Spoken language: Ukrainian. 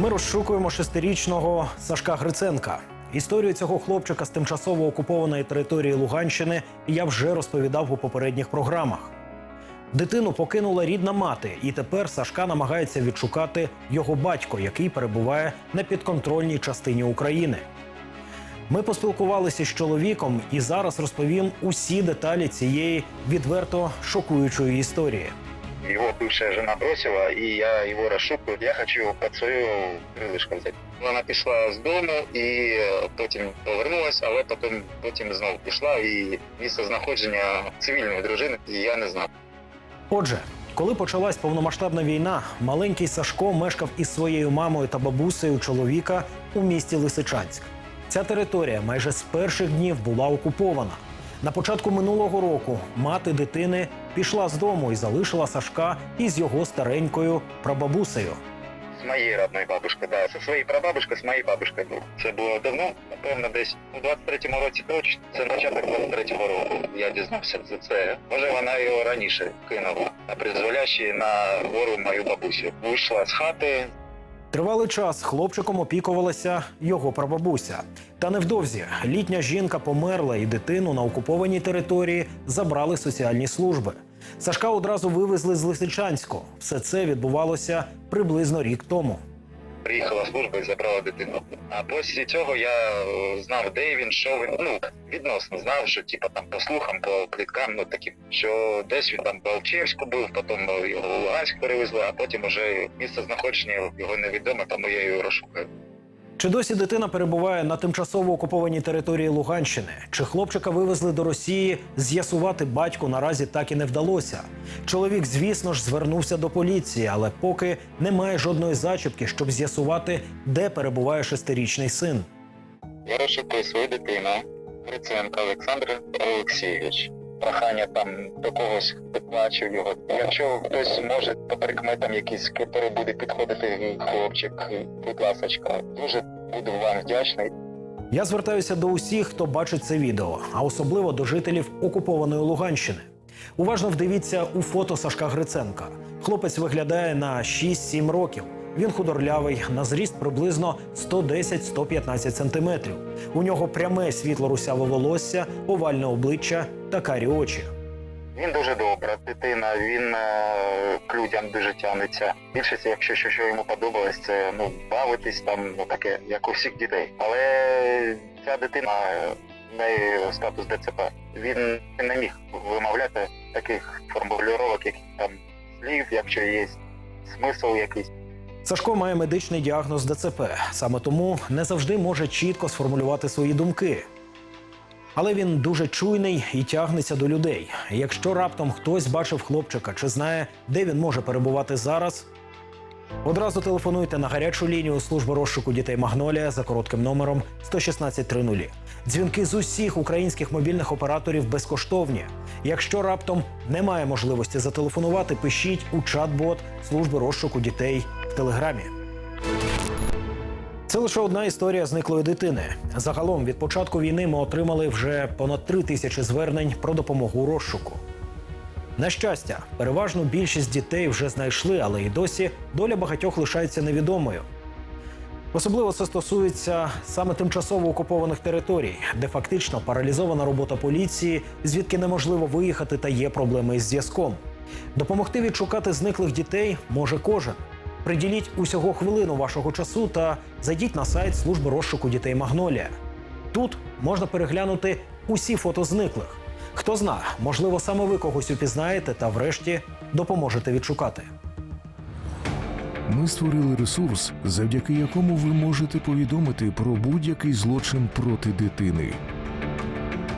Ми розшукуємо шестирічного Сашка Гриценка. Історію цього хлопчика з тимчасово окупованої території Луганщини я вже розповідав у попередніх програмах. Дитину покинула рідна мати, і тепер Сашка намагається відшукати його батько, який перебуває на підконтрольній частині України. Ми поспілкувалися з чоловіком і зараз розповім усі деталі цієї відверто шокуючої історії. Его бывшая жена бросила, и я его расшукаю. Я хочу его под свою крилишко взяти. Вона пішла з дому і е, потім повернулася, але потім, потім знову пішла і місце знаходження цивільної дружини я не знав. Отже, коли почалась повномасштабна війна, маленький Сашко мешкав із своєю мамою та бабусею чоловіка у місті Лисичанськ. Ця територія майже з перших днів була окупована. На початку минулого року мати дитини пішла з дому і залишила Сашка із його старенькою прабабусею. З моєї родної бабушки, да. Зі своєю прабабушкою, з моєю бабушкою був. Це було давно, напевно, десь у 23-му році точно. Це початок 23-го року. Я дізнався за це. Може, вона його раніше кинула на призволяще на гору мою бабусю. Вийшла з хати, Тривалий час хлопчиком опікувалася його прабабуся. Та невдовзі літня жінка померла, і дитину на окупованій території забрали соціальні служби. Сашка одразу вивезли з Лисичанську. Все це відбувалося приблизно рік тому. Приїхала служба і забрала дитину. А після цього я е, знав, де він, що він. Ну відносно знав, що типа там по слухам, по пліткам, ну такі, що десь він там в Алчевську був, потім його в Луганськ перевезли, а потім уже місце знаходження його невідоме, тому я його розшукаю. Чи досі дитина перебуває на тимчасово окупованій території Луганщини? Чи хлопчика вивезли до Росії? З'ясувати батьку наразі так і не вдалося. Чоловік, звісно ж, звернувся до поліції, але поки немає жодної зачіпки, щоб з'ясувати, де перебуває шестирічний син. Я розшукую свою дитину, Гриценко Олександр Олексійович. Прохання там до когось хто його. Якщо хтось може по прикметам який буде підходити хлопчик, будь ласочка, дуже буду вам вдячний. Я звертаюся до усіх, хто бачить це відео, а особливо до жителів окупованої Луганщини. Уважно вдивіться у фото Сашка Гриценка. Хлопець виглядає на 6-7 років. Він худорлявий, на зріст приблизно 110-115 сантиметрів. У нього пряме світло русяве волосся, овальне обличчя та карі очі. Він дуже добра дитина, він е, к людям дуже тягнеться. Більшість, якщо що, що йому подобалось, це ну бавитись там, ну таке, як у всіх дітей. Але ця дитина е, в неї статус ДЦП. Він не міг вимовляти таких формулювання, як там слів, якщо є смисл якийсь. Сашко має медичний діагноз ДЦП, саме тому не завжди може чітко сформулювати свої думки. Але він дуже чуйний і тягнеться до людей. Якщо раптом хтось бачив хлопчика чи знає, де він може перебувати зараз, одразу телефонуйте на гарячу лінію служби розшуку дітей Магнолія за коротким номером 11630. Дзвінки з усіх українських мобільних операторів безкоштовні. Якщо раптом немає можливості зателефонувати, пишіть у чат-бот служби розшуку дітей в телеграмі. Це лише одна історія зниклої дитини. Загалом від початку війни ми отримали вже понад три тисячі звернень про допомогу розшуку. На щастя, переважну більшість дітей вже знайшли, але і досі доля багатьох лишається невідомою. Особливо це стосується саме тимчасово окупованих територій, де фактично паралізована робота поліції, звідки неможливо виїхати та є проблеми із зв'язком. Допомогти відшукати зниклих дітей може кожен. Приділіть усього хвилину вашого часу та зайдіть на сайт служби розшуку дітей Магнолія. Тут можна переглянути усі фото зниклих. Хто зна, можливо, саме ви когось упізнаєте та врешті допоможете відшукати. Ми створили ресурс, завдяки якому ви можете повідомити про будь-який злочин проти дитини.